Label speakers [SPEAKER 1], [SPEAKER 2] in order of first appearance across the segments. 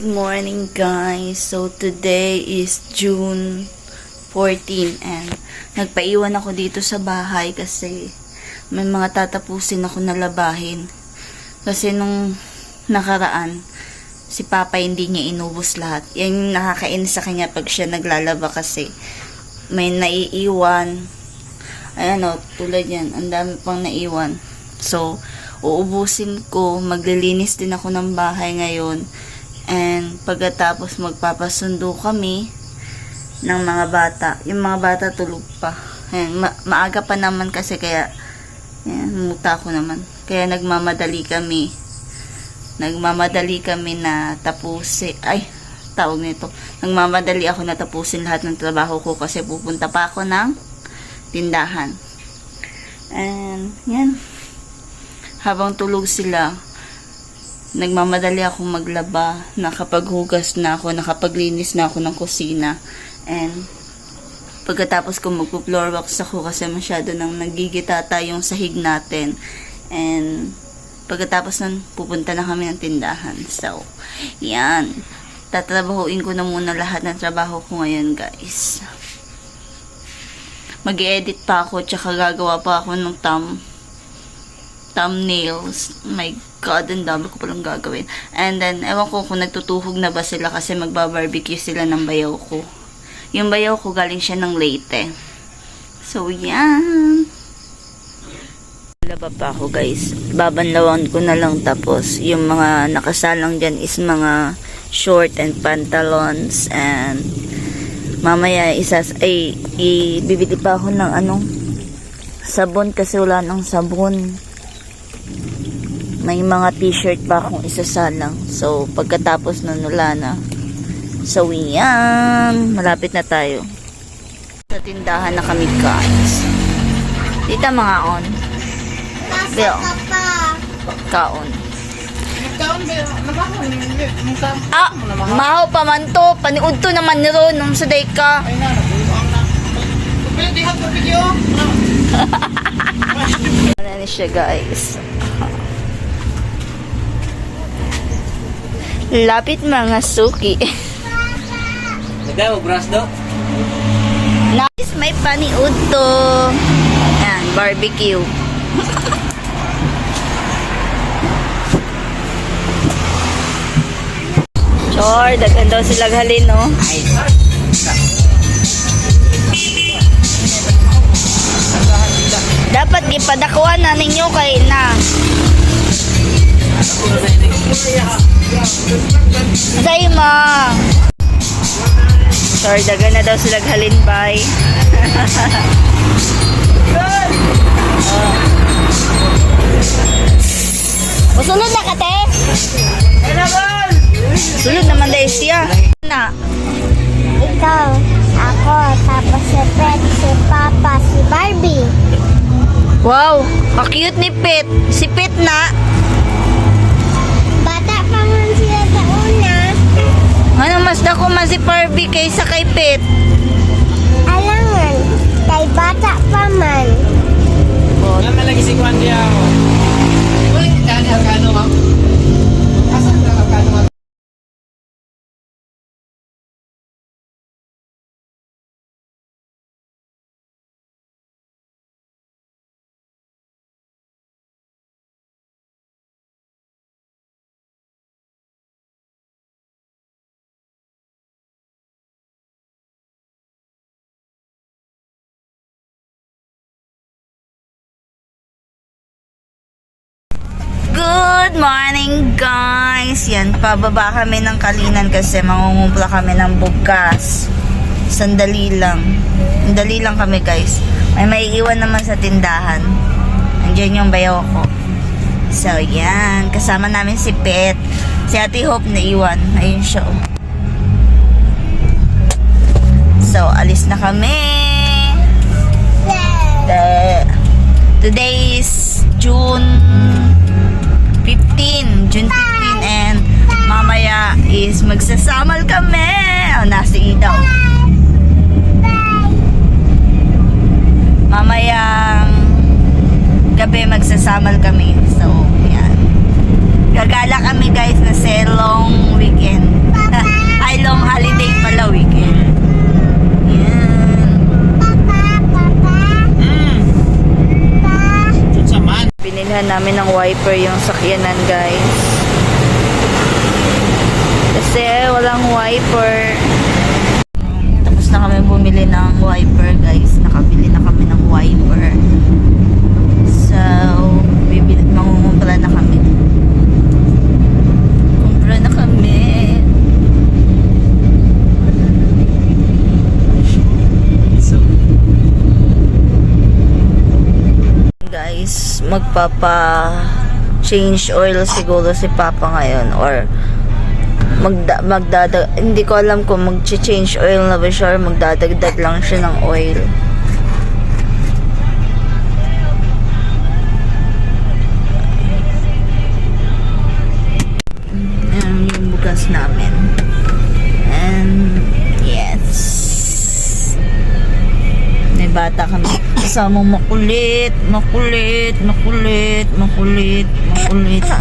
[SPEAKER 1] Good morning guys. So today is June 14 and nagpaiwan ako dito sa bahay kasi may mga tatapusin ako na labahin. Kasi nung nakaraan, si Papa hindi niya inubos lahat. Yan yung nakakainis sa kanya pag siya naglalaba kasi may naiiwan. Ayan o, tulad yan. Ang dami pang naiwan. So, uubusin ko. Maglilinis din ako ng bahay ngayon. And pagkatapos magpapasundo kami ng mga bata. Yung mga bata tulog pa. Ayan, ma- maaga pa naman kasi kaya ayan, muta ko naman. Kaya nagmamadali kami. Nagmamadali kami na tapusin. Ay, tawag nito. Nagmamadali ako na tapusin lahat ng trabaho ko kasi pupunta pa ako ng tindahan. And, yan. Habang tulog sila, nagmamadali ako maglaba, nakapaghugas na ako, nakapaglinis na ako ng kusina. And, pagkatapos ko magpo-floor wax ako kasi masyado nang nagigitata yung sahig natin. And, pagkatapos nun, pupunta na kami ng tindahan. So, yan. Tatrabahuin ko na muna lahat ng trabaho ko ngayon, guys. Mag-edit pa ako, tsaka gagawa pa ako ng thumb thumbnails. My God, ang dami ko palang gagawin. And then, ewan ko kung nagtutuhog na ba sila kasi magbabarbecue sila ng bayaw ko. Yung bayaw ko galing siya ng Leyte. So, yan. Laba pa ako, guys. Babanlawan ko na lang tapos yung mga nakasalang dyan is mga short and pantalons and mamaya isas ay ibibili pa ako ng anong sabon kasi wala nang sabon may mga t-shirt pa akong isasalang. So, pagkatapos nun, wala na. So, yan. Malapit na tayo. Sa tindahan na kami, guys. Tita, mga on. Bill. Kaon. Ah, maho pa man to. Paniud to naman ni Ron nung saday ka. Ano na siya, guys. Lapit mga suki.
[SPEAKER 2] Nagay mo, brass daw.
[SPEAKER 1] Nice, may paniud to. Yan, barbecue. Chor, daghan daw sila halin, no? Dapat gipadakuan na ninyo kay na. Zayma. Sorry, dagan na daw sila halin bay. oh. Usulod na ka, te? Sulod naman dahil siya. Na.
[SPEAKER 3] Ikaw, ako, tapos si Fred, si Papa, si Barbie.
[SPEAKER 1] Wow, ka-cute ni Pet. Si Pet na.
[SPEAKER 3] Sa una.
[SPEAKER 1] Ano mas dako man si Barbie kaysa kay Pet?
[SPEAKER 3] Alangan, kay bata pa man.
[SPEAKER 2] Yan malagi si Kwan niya. Uy, kani Alcano ha? Asan
[SPEAKER 1] guys! Yan, pababa kami ng kalinan kasi mangungumpla kami ng bugas. Sandali lang. Sandali lang kami, guys. May maiiwan naman sa tindahan. Nandiyan yung bayaw ko. So, yan. Kasama namin si Pet. Si Ate Hope na iwan. Ayun siya. oh. So, alis na kami. Today is June 15, June 15 and mamaya is magsasamal kami. Oh, nasa daw. Mamayang gabi magsasamal kami. So, yan. Gagala kami guys na selong weekend. weekend. Yan.
[SPEAKER 3] Papa, papa,
[SPEAKER 2] Hmm.
[SPEAKER 3] pa.
[SPEAKER 2] Dun sa man.
[SPEAKER 1] Binilhan namin ng wiper yung sakyanan, guys. Kasi walang wiper. Tapos na kami bumili ng wiper, guys. Nakabili na kami ng wiper. So, bibili, mangungumpra na kami. Kumpra na kami. Guys, magpapa change oil siguro si Papa ngayon or magda magdadag hindi ko alam kung mag-change oil na ba siya or magdadagdag lang siya ng oil. Ayan yung bugas namin. And yes. May bata kami. Kasama makulit, makulit, makulit, makulit, makulit.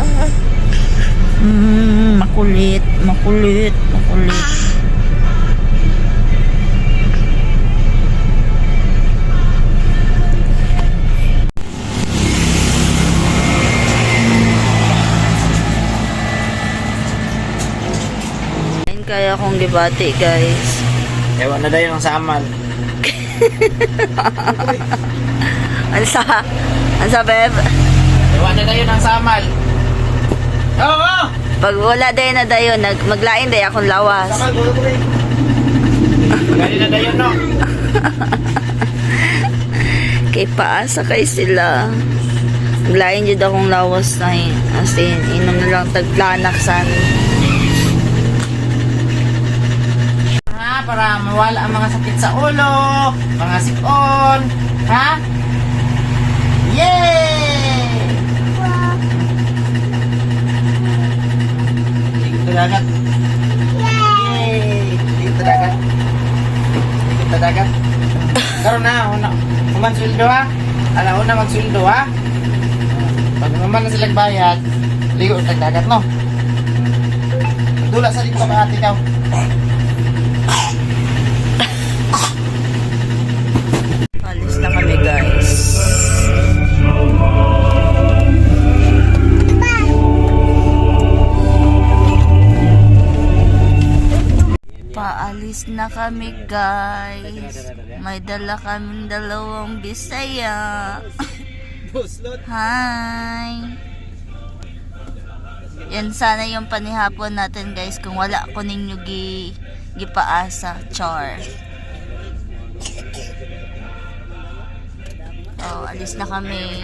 [SPEAKER 1] Mm, makulit, makulit, makulit. Kaya kong debate guys.
[SPEAKER 2] ewan na dayon ang samal.
[SPEAKER 1] Ano sa, ano sa beb?
[SPEAKER 2] Ewan na dayon ang samal.
[SPEAKER 1] Pag wala dayon na dayon, nag, maglain day akong lawas.
[SPEAKER 2] Gali na dayon, no?
[SPEAKER 1] Kay paasa kay sila. Maglain jud akong lawas na yun. As in, inom na lang taglanaksan.
[SPEAKER 2] Ha? Para mawala ang mga sakit sa ulo, mga sikon. Ha? Yay! Ikot na dagat. Yay! Ikot na dagat. Ikot na dagat. Karoon na, una. Uman sweldo ha. Ala, una magsweldo ha. Pag naman na silang bayad, ligo sa dagat no. Dula sa dito ka ate daw.
[SPEAKER 1] Paalis na kami guys. May dala kaming dalawang bisaya. Hi! Yan sana yung panihapon natin guys kung wala ko ninyo gi gipaasa char. Oh, alis na kami.